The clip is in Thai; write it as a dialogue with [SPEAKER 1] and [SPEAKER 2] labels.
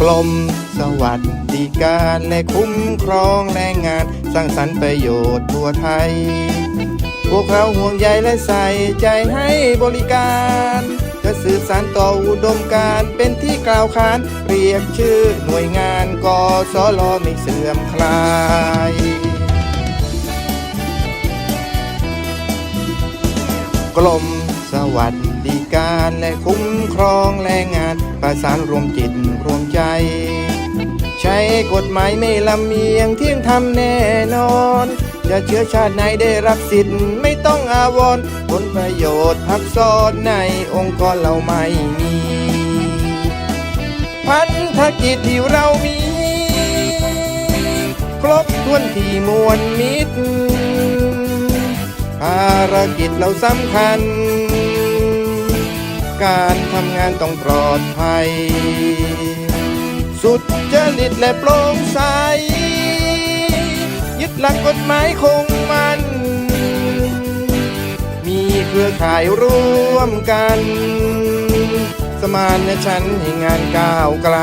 [SPEAKER 1] กรมสวัสดิการและคุ้มครองแรงงาน สร้างสรรค์ประโยชน์ทั่วไทย พวกเราห่วงใยและใส่ใจให้บริการจะสืบสานต่ออุดมการเป็นที่กล่าวขาน เรียกชื่อหน่วยงานกสลไม่เสื่อมคลายกรม สวัสดิการและคุ้มครองแรงงาน ประสานรวมจิตรวมใจ ใช้กฎหมายไม่ลำเอียงเที่ยงธรรมแน่นอนจะเชื้อชาติไหนได้รับสิทธิ์ไม่ต้องอาวรณ์ผลประโยชน์ทับซ้อนในองค์กรเราไม่มี พันธกิจที่เรามี ครบถ้วนที่มวลมิตรภารกิจเราสำคัญ การทำงานต้องปลอดภัย สุดจริตและโปร่งใส ยึดหลักกฎหมายคงมัน มีเครือข่ายร่วมกัน สมานฉันให้งานก้าวไกล